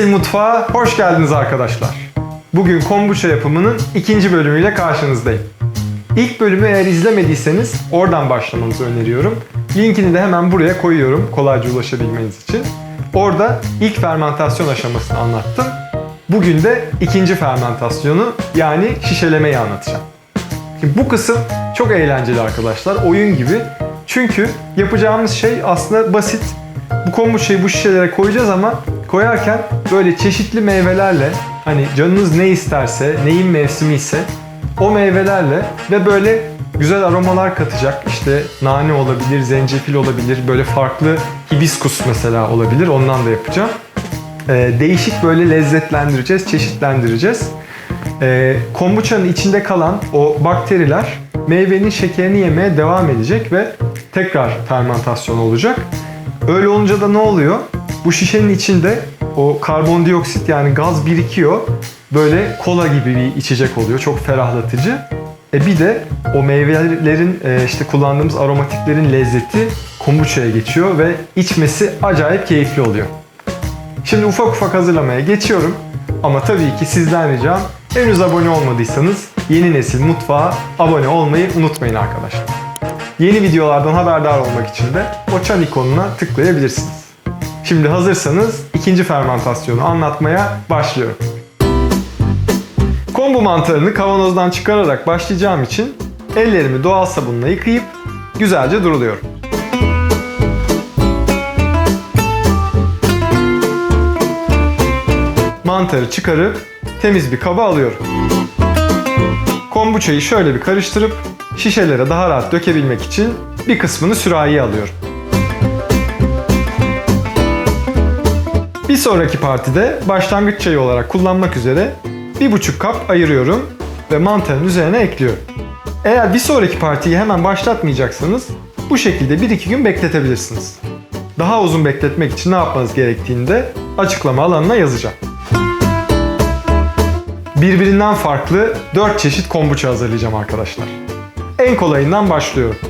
Nesil mutfağa hoş geldiniz arkadaşlar. Bugün kombuça yapımının ikinci bölümüyle karşınızdayım. İlk bölümü eğer izlemediyseniz oradan başlamanızı öneriyorum. Linkini de hemen buraya koyuyorum kolayca ulaşabilmeniz için. Orada ilk fermentasyon aşamasını anlattım. Bugün de ikinci fermentasyonu yani şişelemeyi anlatacağım. Şimdi bu kısım çok eğlenceli arkadaşlar. Oyun gibi. Çünkü yapacağımız şey aslında basit. Bu kombuçayı bu şişelere koyacağız ama koyarken böyle çeşitli meyvelerle hani canınız ne isterse, neyin mevsimi ise o meyvelerle ve böyle güzel aromalar katacak. İşte nane olabilir, zencefil olabilir, böyle farklı hibiskus mesela olabilir. Ondan da yapacağım. Ee, değişik böyle lezzetlendireceğiz, çeşitlendireceğiz. Ee, kombuçanın içinde kalan o bakteriler meyvenin şekerini yemeye devam edecek ve tekrar fermentasyon olacak. Öyle olunca da ne oluyor? Bu şişenin içinde o karbondioksit yani gaz birikiyor. Böyle kola gibi bir içecek oluyor. Çok ferahlatıcı. E bir de o meyvelerin e, işte kullandığımız aromatiklerin lezzeti kombuçaya geçiyor ve içmesi acayip keyifli oluyor. Şimdi ufak ufak hazırlamaya geçiyorum. Ama tabii ki sizden ricam henüz abone olmadıysanız yeni nesil mutfağa abone olmayı unutmayın arkadaşlar. Yeni videolardan haberdar olmak için de o çan ikonuna tıklayabilirsiniz. Şimdi hazırsanız ikinci fermentasyonu anlatmaya başlıyorum. Kombu mantarını kavanozdan çıkararak başlayacağım için ellerimi doğal sabunla yıkayıp güzelce duruluyorum. Mantarı çıkarıp temiz bir kaba alıyorum. Kombuçayı şöyle bir karıştırıp şişelere daha rahat dökebilmek için bir kısmını sürahiye alıyorum. Bir sonraki partide başlangıç çayı olarak kullanmak üzere bir buçuk kap ayırıyorum ve mantarın üzerine ekliyorum. Eğer bir sonraki partiyi hemen başlatmayacaksanız bu şekilde 1-2 gün bekletebilirsiniz. Daha uzun bekletmek için ne yapmanız gerektiğini de açıklama alanına yazacağım. Birbirinden farklı 4 çeşit kombuça hazırlayacağım arkadaşlar. En kolayından başlıyorum.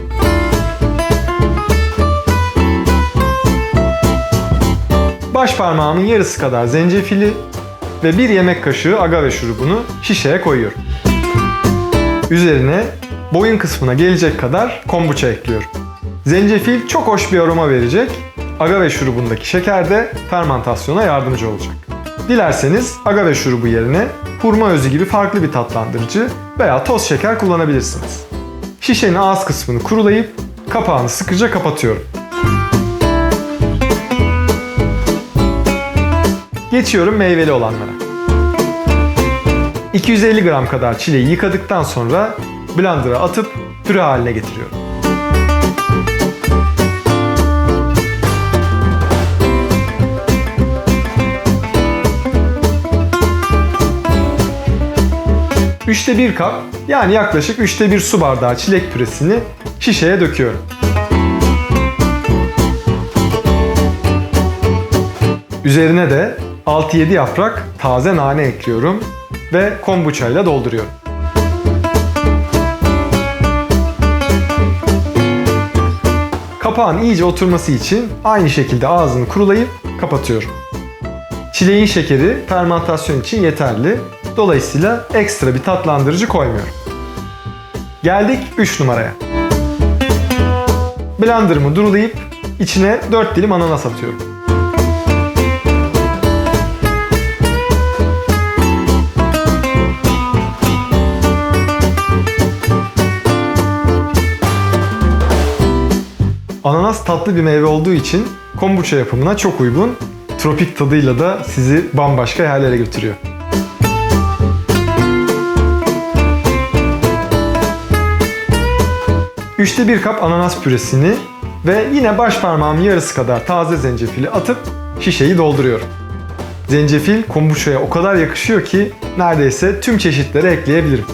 Baş parmağımın yarısı kadar zencefili ve bir yemek kaşığı agave şurubunu şişeye koyuyorum. Üzerine boyun kısmına gelecek kadar kombuça ekliyorum. Zencefil çok hoş bir aroma verecek. Agave şurubundaki şeker de fermentasyona yardımcı olacak. Dilerseniz agave şurubu yerine hurma özü gibi farklı bir tatlandırıcı veya toz şeker kullanabilirsiniz. Şişenin ağız kısmını kurulayıp kapağını sıkıca kapatıyorum. Geçiyorum meyveli olanlara. 250 gram kadar çileği yıkadıktan sonra blender'a atıp püre haline getiriyorum. Üçte bir kap yani yaklaşık üçte bir su bardağı çilek püresini şişeye döküyorum. Üzerine de 6-7 yaprak taze nane ekliyorum ve kombuça ile dolduruyorum. Kapağın iyice oturması için aynı şekilde ağzını kurulayıp kapatıyorum. Çileğin şekeri fermentasyon için yeterli. Dolayısıyla ekstra bir tatlandırıcı koymuyorum. Geldik 3 numaraya. Blender'ımı durulayıp içine 4 dilim ananas atıyorum. Tatlı bir meyve olduğu için kombuça yapımına çok uygun. Tropik tadıyla da sizi bambaşka yerlere götürüyor. Üçte bir kap ananas püresini ve yine baş parmağımın yarısı kadar taze zencefili atıp şişeyi dolduruyorum. Zencefil kombuçaya o kadar yakışıyor ki neredeyse tüm çeşitleri ekleyebilirim.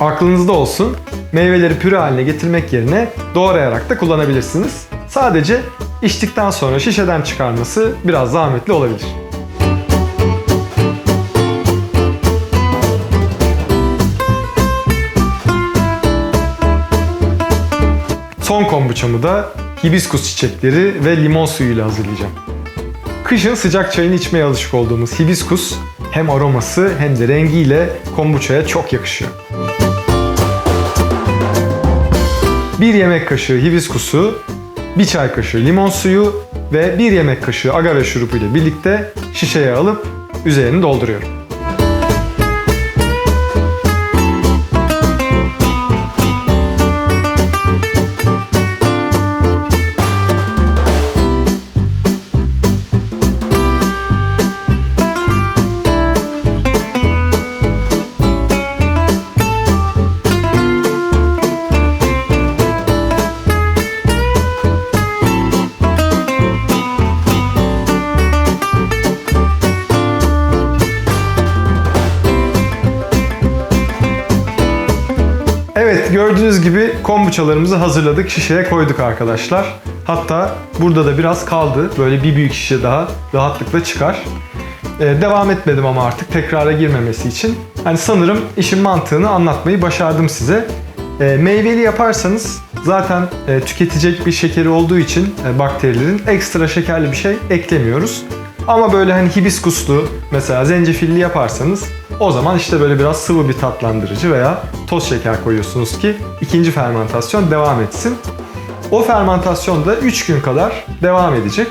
Aklınızda olsun, meyveleri püre haline getirmek yerine doğrayarak da kullanabilirsiniz. Sadece içtikten sonra şişeden çıkarması biraz zahmetli olabilir. Son kombuçamı da hibiskus çiçekleri ve limon suyuyla hazırlayacağım. Kışın sıcak çayını içmeye alışık olduğumuz hibiskus hem aroması hem de rengiyle kombuçaya çok yakışıyor. Bir yemek kaşığı hibiskusu, bir çay kaşığı limon suyu ve bir yemek kaşığı agave şurubu ile birlikte şişeye alıp üzerini dolduruyorum. Gördüğünüz gibi kombuçalarımızı hazırladık. Şişeye koyduk arkadaşlar. Hatta burada da biraz kaldı. Böyle bir büyük şişe daha rahatlıkla çıkar. Ee, devam etmedim ama artık tekrara girmemesi için. Hani sanırım işin mantığını anlatmayı başardım size. Ee, meyveli yaparsanız zaten e, tüketecek bir şekeri olduğu için e, bakterilerin ekstra şekerli bir şey eklemiyoruz. Ama böyle hani hibiskuslu mesela zencefilli yaparsanız o zaman işte böyle biraz sıvı bir tatlandırıcı veya toz şeker koyuyorsunuz ki ikinci fermentasyon devam etsin. O fermentasyon da 3 gün kadar devam edecek.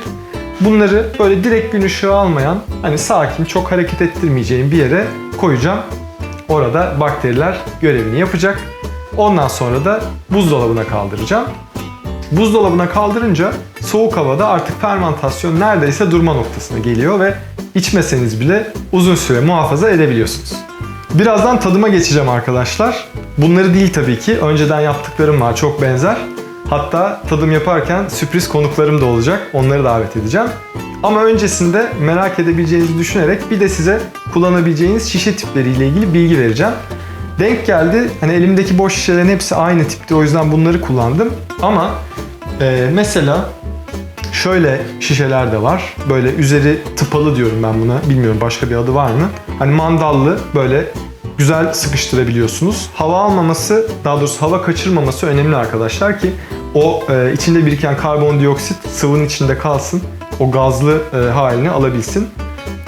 Bunları böyle direkt gün ışığı almayan, hani sakin, çok hareket ettirmeyeceğim bir yere koyacağım. Orada bakteriler görevini yapacak. Ondan sonra da buzdolabına kaldıracağım. Buzdolabına kaldırınca soğuk havada artık fermentasyon neredeyse durma noktasına geliyor ve içmeseniz bile uzun süre muhafaza edebiliyorsunuz. Birazdan tadıma geçeceğim arkadaşlar. Bunları değil tabii ki. Önceden yaptıklarım var çok benzer. Hatta tadım yaparken sürpriz konuklarım da olacak. Onları davet edeceğim. Ama öncesinde merak edebileceğinizi düşünerek bir de size kullanabileceğiniz şişe tipleriyle ilgili bilgi vereceğim. Denk geldi. Hani elimdeki boş şişelerin hepsi aynı tipti. O yüzden bunları kullandım. Ama e, mesela şöyle şişeler de var. Böyle üzeri tıpalı diyorum ben buna. Bilmiyorum başka bir adı var mı? Hani mandallı böyle güzel sıkıştırabiliyorsunuz. Hava almaması, daha doğrusu hava kaçırmaması önemli arkadaşlar ki o e, içinde biriken karbondioksit sıvının içinde kalsın. O gazlı e, halini alabilsin.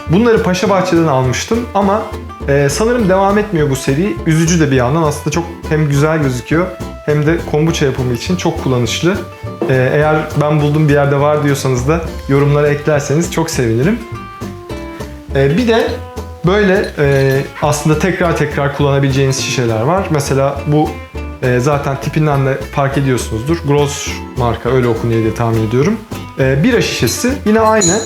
Bunları Paşa Bahçe'den almıştım ama e, sanırım devam etmiyor bu seri. Üzücü de bir yandan aslında çok hem güzel gözüküyor hem de kombuça yapımı için çok kullanışlı. E, eğer ben buldum bir yerde var diyorsanız da yorumlara eklerseniz çok sevinirim. E, bir de böyle e, aslında tekrar tekrar kullanabileceğiniz şişeler var. Mesela bu e, zaten tipinden de fark ediyorsunuzdur. Gross marka öyle okunuyor diye tahmin ediyorum. E, bira şişesi yine aynı.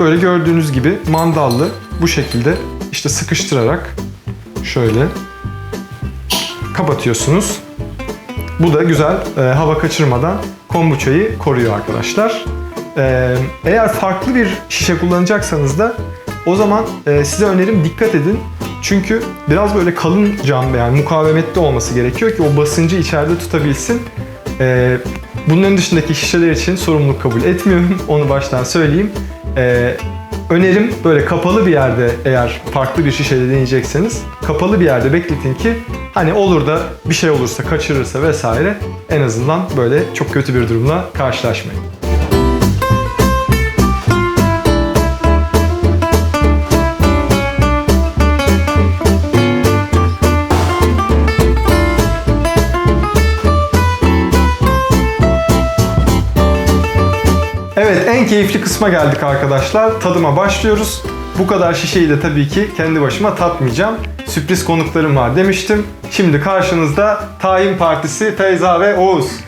Böyle gördüğünüz gibi mandallı bu şekilde işte sıkıştırarak şöyle kapatıyorsunuz. Bu da güzel e, hava kaçırmadan kombuçayı koruyor arkadaşlar. E, eğer farklı bir şişe kullanacaksanız da o zaman e, size önerim dikkat edin. Çünkü biraz böyle kalın cam yani mukavemetli olması gerekiyor ki o basıncı içeride tutabilsin. E, bunların dışındaki şişeler için sorumluluk kabul etmiyorum. Onu baştan söyleyeyim. E, önerim böyle kapalı bir yerde eğer farklı bir şişede deneyecekseniz kapalı bir yerde bekletin ki hani olur da bir şey olursa kaçırırsa vesaire en azından böyle çok kötü bir durumla karşılaşmayın. Evet en keyifli kısma geldik arkadaşlar. Tadıma başlıyoruz. Bu kadar şişeyi de tabii ki kendi başıma tatmayacağım. Sürpriz konuklarım var demiştim. Şimdi karşınızda Tayin Partisi Feyza ve Oğuz.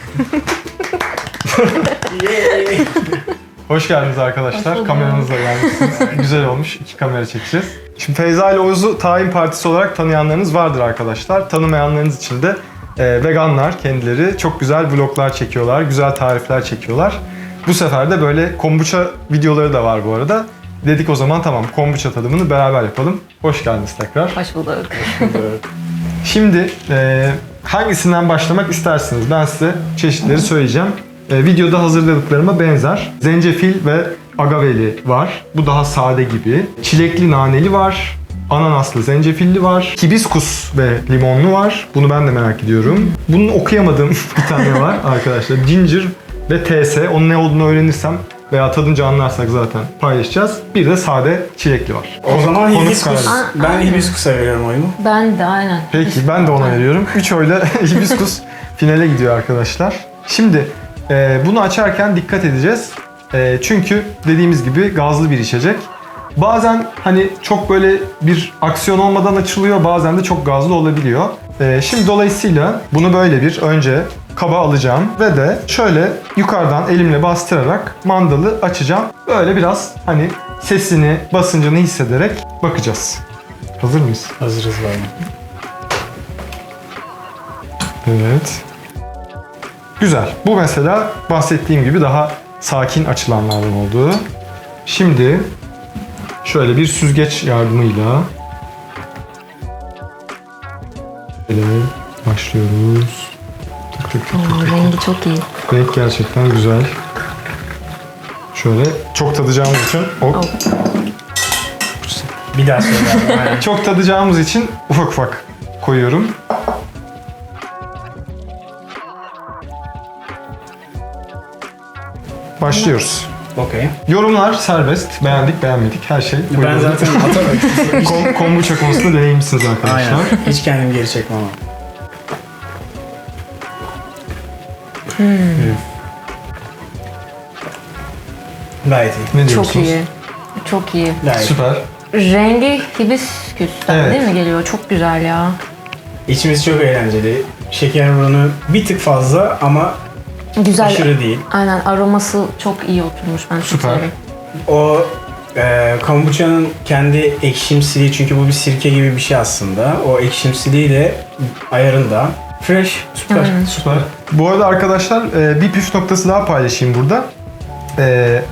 Hoş geldiniz arkadaşlar. bulduk. Kameranızla gelmişsiniz. Güzel olmuş. İki kamera çekeceğiz. Şimdi Feyza ile Oğuz'u Tayin Partisi olarak tanıyanlarınız vardır arkadaşlar. Tanımayanlarınız için de e, veganlar kendileri. Çok güzel vloglar çekiyorlar. Güzel tarifler çekiyorlar. Bu sefer de böyle kombuça videoları da var bu arada. Dedik o zaman tamam kombuça tadımını beraber yapalım. Hoş geldiniz tekrar. Hoş bulduk. Şimdi e, hangisinden başlamak istersiniz? Ben size çeşitleri söyleyeceğim. E, videoda hazırladıklarıma benzer. Zencefil ve agaveli var. Bu daha sade gibi. Çilekli naneli var. Ananaslı zencefilli var. Hibiskus ve limonlu var. Bunu ben de merak ediyorum. Bunun okuyamadığım bir tane var arkadaşlar. Ginger ve TS. Onun ne olduğunu öğrenirsem veya tadınca anlarsak zaten paylaşacağız. Bir de sade çilekli var. O zaman Konuk hibiskus. kararı. Ben hibiskusa veriyorum oyumu. Ben de aynen. Peki ben de ona veriyorum. 3 oyla hibiskus finale gidiyor arkadaşlar. Şimdi e, bunu açarken dikkat edeceğiz. E, çünkü dediğimiz gibi gazlı bir içecek. Bazen hani çok böyle bir aksiyon olmadan açılıyor, bazen de çok gazlı olabiliyor. E, şimdi dolayısıyla bunu böyle bir önce kaba alacağım ve de şöyle yukarıdan elimle bastırarak mandalı açacağım. Böyle biraz hani sesini, basıncını hissederek bakacağız. Hazır mıyız? Hazırız var Evet. Güzel. Bu mesela bahsettiğim gibi daha sakin açılanlardan oldu. Şimdi şöyle bir süzgeç yardımıyla Şöyle başlıyoruz. Oo, rengi çok iyi. Renk gerçekten güzel. Şöyle çok tadacağımız için hop. Bir daha söyle abi. Aynen. Çok tadacağımız için ufak ufak koyuyorum. Başlıyoruz. Okey. Yorumlar serbest. Beğendik, beğenmedik. Her şey. Ben buyurun. zaten atarım. Kom kombuça konusunda deneyimlisiniz arkadaşlar. Aynen. Hiç kendimi geri çekmem ama. Gayet iyi. Ne diyorsunuz? Çok iyi. Çok iyi. Gayet. Süper. Rengi hibisküsten Evet. değil mi geliyor? Çok güzel ya. İçimiz çok eğlenceli. Şeker oranı bir tık fazla ama Güzel. aşırı değil. Aynen aroması çok iyi oturmuş. Ben Süper. O e, kombuçanın kendi ekşimsiliği çünkü bu bir sirke gibi bir şey aslında. O ekşimsiliği de ayarında. Fresh, süper. Aynen. Süper. Bu arada arkadaşlar e, bir püf noktası daha paylaşayım burada. E,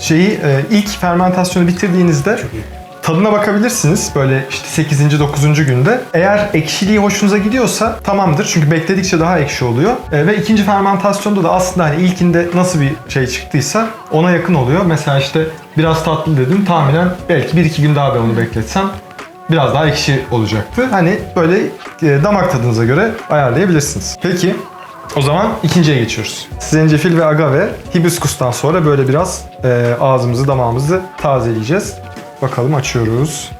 şeyi e, ilk fermentasyonu bitirdiğinizde tadına bakabilirsiniz böyle işte 8. 9. günde. Eğer ekşiliği hoşunuza gidiyorsa tamamdır çünkü bekledikçe daha ekşi oluyor. E, ve ikinci fermentasyonda da aslında hani ilkinde nasıl bir şey çıktıysa ona yakın oluyor. Mesela işte biraz tatlı dedim tahminen belki 1-2 gün daha ben onu bekletsem biraz daha ekşi olacaktı. Hani böyle e, damak tadınıza göre ayarlayabilirsiniz. Peki o zaman ikinciye geçiyoruz. Zencefil ve agave hibiskustan sonra böyle biraz e, ağzımızı damağımızı tazeleyeceğiz. Bakalım açıyoruz.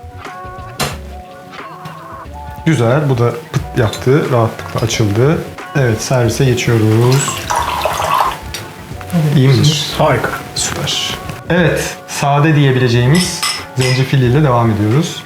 Güzel. Bu da pıt yaptı. Rahatlıkla açıldı. Evet servise geçiyoruz. İyi midir? Harika. Süper. Evet, sade diyebileceğimiz zencefil ile devam ediyoruz.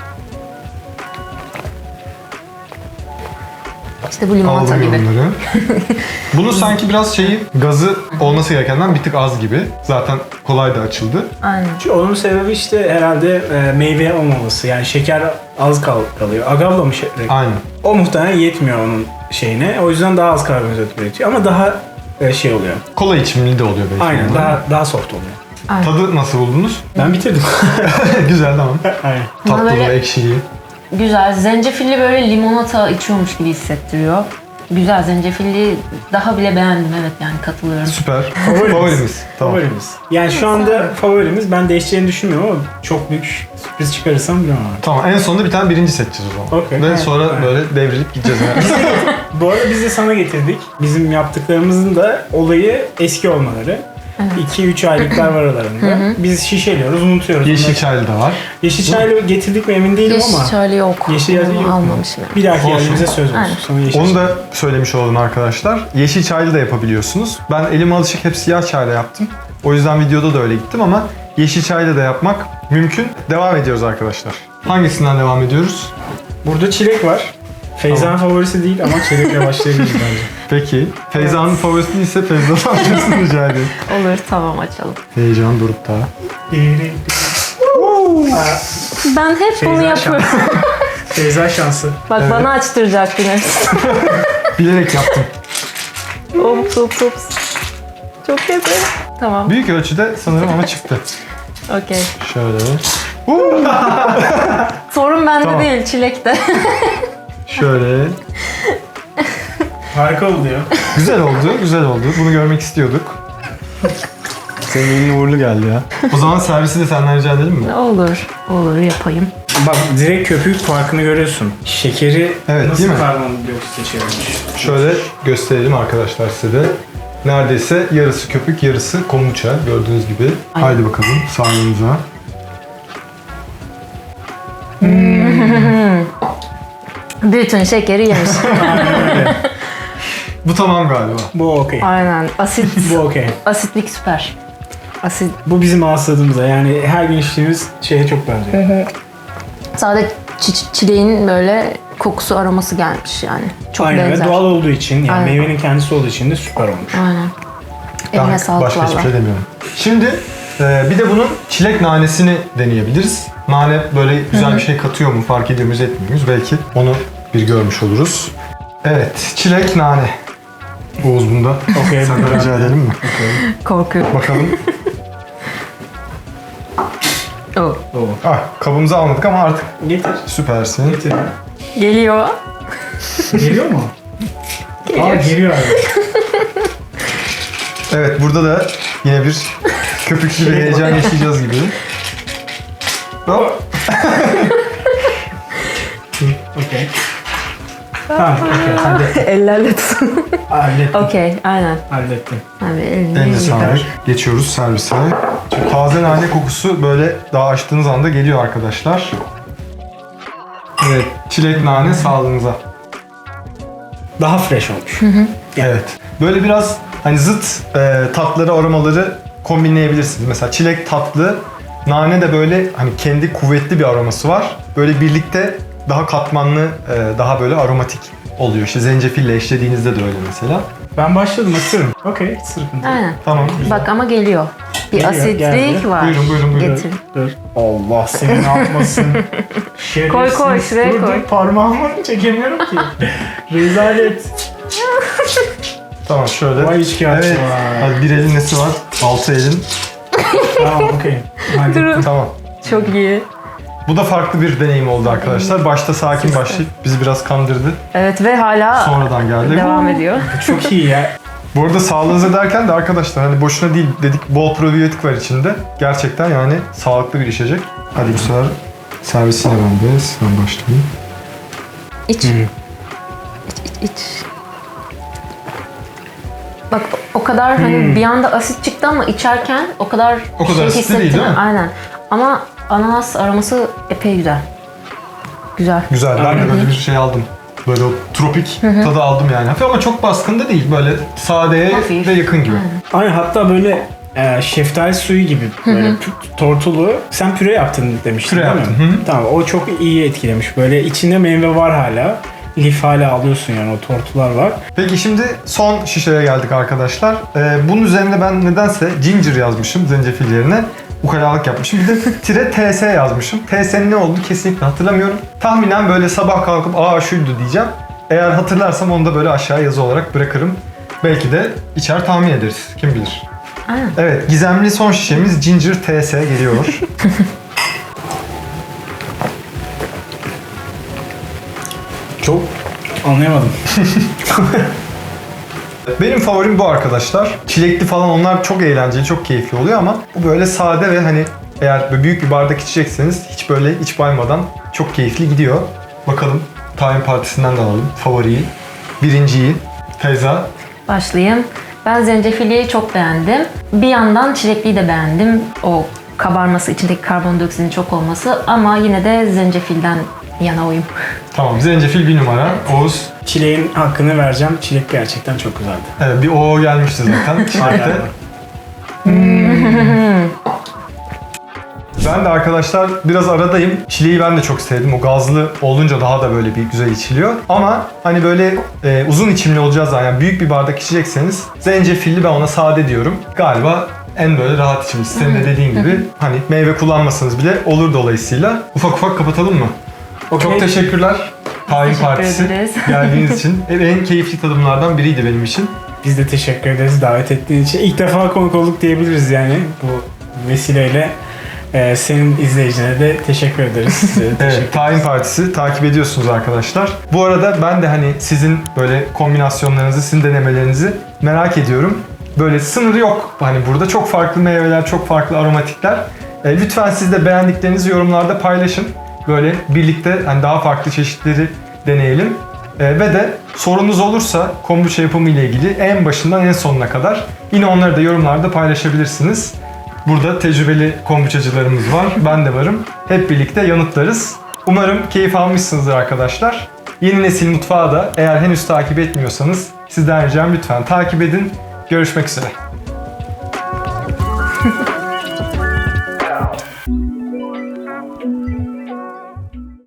İşte bu limonata Aldım gibi. Bunun sanki biraz şeyi, gazı olması gerekenden bir tık az gibi. Zaten kolay da açıldı. Aynen. Çünkü onun sebebi işte herhalde e, meyve olmaması. Yani şeker az kal kalıyor. Agavlamış. Aynen. O muhtemelen yetmiyor onun şeyine. O yüzden daha az karbonhidrat üretiyor. Ama daha e, şey oluyor. Kola içimli de oluyor belki. Aynen. bunlar. Daha daha soft oluyor. Aynen. Tadı nasıl buldunuz? Ben bitirdim. Güzel tamam. Aynen. Bana Tatlılığı, böyle- ekşiliği. Güzel. Zencefilli böyle limonata içiyormuş gibi hissettiriyor. Güzel zencefilli daha bile beğendim evet yani katılıyorum. Süper. Favorimiz. Favorimiz. Tamam. Favorimiz. Yani şu anda favorimiz. Ben değişeceğini düşünmüyorum ama çok büyük sürpriz çıkarırsam bilemem artık. Tamam en sonunda bir tane birinci seçeceğiz o zaman. Okey. Ve Evet, sonra evet. böyle devrilip gideceğiz. Yani. Bu arada biz de sana getirdik. Bizim yaptıklarımızın da olayı eski olmaları. 2-3 aylıklar var aralarında. Biz şişeliyoruz, unutuyoruz. Yeşil Bunları- çaylı da var. Yeşil çaylı getirdik mi emin değilim ama. Yeşil çaylı yok. Yeşil çaylı yok mu? Almamışım. Bir dahaki Olsun. geldiğimize söz olsun. Aynen. Sonra yeşil Onu çay. da söylemiş olalım arkadaşlar. Yeşil çaylı da yapabiliyorsunuz. Ben elim alışık hep siyah çayla yaptım. O yüzden videoda da öyle gittim ama yeşil çayla da yapmak mümkün. Devam ediyoruz arkadaşlar. Hangisinden devam ediyoruz? Burada çilek var. Feyza'nın favorisi değil ama çilekle başlayabiliriz bence. Peki. Feyza'nın favorisi değilse Feyza'dan açmasını rica edeyim. Olur tamam açalım. Heyecan durup da. Ben hep bunu Feyza yapıyorum. Feyza şansı. Bak Evet. bana açtıracak yine. Bilerek yaptım. Ops ops ops. Çok kötü. Tamam. Büyük ölçüde sanırım ama çıktı. Okey. Şöyle. Sorun bende Tamam. değil çilekte. Şöyle. Harika oluyor. Güzel oldu, güzel oldu. Bunu görmek istiyorduk. Senin elin uğurlu geldi ya. O zaman servisi de senden rica edelim mi? olur. Olur yapayım. Bak direkt köpük farkını görüyorsun. Şekeri Evet, nasıl değil mi? karbondioksit içeriyormuş. Şöyle gösterelim arkadaşlar size de. Neredeyse yarısı köpük, yarısı kombuça gördüğünüz gibi. Haydi bakalım sağlığınıza. Bütün şekeri yemiş. Bu tamam galiba. Bu okey. Aynen. Asit. Bu okey. Asitlik süper. Asit. Bu bizim hastalığımıza yani her gün içtiğimiz şeye çok benziyor. Sadece çi- çileğin böyle kokusu aroması gelmiş yani. Çok Aynen benzer. ve doğal olduğu için yani Aynen. meyvenin kendisi olduğu için de süper olmuş. Aynen. Eline sağlık başka hiçbir valla. şey demiyorum. Şimdi e, bir de bunun çilek nanesini deneyebiliriz. Nane böyle güzel bir şey katıyor mu, fark ediyor muyuz, etmiyor muyuz? Belki onu bir görmüş oluruz. Evet, çilek nane. Oğuz bunda. Okey. Sen rica edelim mi? Korkuyorum. Bakalım. Oh. Oo. Ah, kabımızı almadık ama artık Getir. süpersin. Getir. Geliyor. Geliyor mu? Aa geliyor abi. Evet, burada da yine bir köpüklü bir heyecan yaşayacağız gibi. Hop. Okey. Tamam okey hallettim. Ellerle tutun. Hallettim. Okey. Aynen. Hallettim. Abi elini yıkar. sağlık. Geçiyoruz servise. Taze nane kokusu böyle daha açtığınız anda geliyor arkadaşlar. Evet, çilek nane sağlığınıza. Daha fresh olmuş. Evet. Böyle biraz hani zıt e, tatları, aromaları kombinleyebilirsiniz. Mesela çilek tatlı, nane de böyle hani kendi kuvvetli bir aroması var. Böyle birlikte daha katmanlı, e, daha böyle aromatik oluyor. İşte zencefille eşlediğinizde de öyle mesela. Ben başladım ısırırım. Okey sıkıntı. Aynen. Tamam, güzel. Bak ama geliyor. Bir Geliyor, asitlik geldi. var. Buyurun, buyurun, buyurun. Getir. Dur. Allah seni ne yapmasın. Şerefsiz. Koy, koy, şuraya dur, koy. Dur parmağımı çekemiyorum ki. Rezalet. Tamam şöyle. Vay içki Evet. Hadi bir elin nesi var? Altı elin. Tamam okey. Hadi. Tamam. Çok iyi. Bu da farklı bir deneyim oldu arkadaşlar. Başta sakin başlayıp bizi biraz kandırdı. Evet ve hala Sonradan geldi. devam ediyor. Çok iyi ya. Bu arada sağlığınıza derken de arkadaşlar hani boşuna değil dedik bol probiyotik var içinde. Gerçekten yani sağlıklı bir içecek. Hadi bu sefer servisine ben de ben başlayayım. İç. İç, iç, iç. Bak o kadar hani bir anda asit çıktı ama içerken o kadar Hmm. O kadar asitli değil, hissettim. değil mi? Aynen. Ama ananas aroması epey güzel. Güzel. Güzel. Ben de böyle bir şey aldım. Böyle o tropik tadı aldım yani. Hafif ama çok baskın da değil. Böyle sadeye Hafif. de yakın gibi. Aynen hatta böyle e, şeftali suyu gibi böyle pü- tortulu. Sen püre yaptın demiştin Püre değil yaptım, mi? Tamam o çok iyi etkilemiş. Böyle içinde meyve var hala. Lif hala alıyorsun yani o tortular var. Peki şimdi son şişeye geldik arkadaşlar. Ee, bunun üzerine ben nedense ginger yazmışım zencefil yerine. Ukalalık yapmışım. Bir de tire TS yazmışım. TS'nin ne olduğunu kesinlikle hatırlamıyorum. Tahminen böyle sabah kalkıp aa şuydu diyeceğim. Eğer hatırlarsam onu da böyle aşağı yazı olarak bırakırım. Belki de içer tahmin ederiz. Kim bilir. Aynen. Evet gizemli son şişemiz Ginger TS geliyor. Çok anlayamadım. Benim favorim bu arkadaşlar. Çilekli falan onlar çok eğlenceli, çok keyifli oluyor ama bu böyle sade ve hani eğer böyle büyük bir bardak içecekseniz hiç böyle iç baymadan çok keyifli gidiyor. Bakalım Time Partisi'nden de alalım favoriyi. Birinciyi. Feyza. Başlayayım. Ben zencefili çok beğendim. Bir yandan çilekliyi de beğendim. O kabarması, içindeki karbondioksitin çok olması ama yine de zencefilden yana oyum. Tamam zencefil bir numara. Oğuz. Çileğin hakkını vereceğim. Çilek gerçekten çok güzeldi. Evet bir o gelmişti zaten. Çilekte. Ben de arkadaşlar biraz aradayım. Çileği ben de çok sevdim. O gazlı olunca daha da böyle bir güzel içiliyor. Ama hani böyle e, uzun içimli olacağız yani büyük bir bardak içecekseniz zencefilli ben ona sade diyorum. Galiba en böyle rahat içimli. Senin de dediğin gibi hani meyve kullanmasanız bile olur dolayısıyla. Ufak ufak kapatalım mı? Okey. Çok teşekkürler. Teşekkür Partisi ederiz. geldiğiniz için. En keyifli tadımlardan biriydi benim için. Biz de teşekkür ederiz davet ettiğin için. İlk defa konuk olduk diyebiliriz yani bu vesileyle. Ee, senin izleyicine de teşekkür ederiz. Size de teşekkür Evet, Tayin Partisi takip ediyorsunuz arkadaşlar. Bu arada ben de hani sizin böyle kombinasyonlarınızı, sizin denemelerinizi merak ediyorum. Böyle sınırı yok. Hani burada çok farklı meyveler, çok farklı aromatikler. E, lütfen siz de beğendiklerinizi yorumlarda paylaşın. Böyle birlikte hani daha farklı çeşitleri deneyelim. Ee, ve de sorunuz olursa kombuça yapımı ile ilgili en başından en sonuna kadar yine onları da yorumlarda paylaşabilirsiniz. Burada tecrübeli kombuçacılarımız var, ben de varım. Hep birlikte yanıtlarız. Umarım keyif almışsınızdır arkadaşlar. Yeni Nesil Mutfağı da eğer henüz takip etmiyorsanız sizden ricam lütfen takip edin. Görüşmek üzere.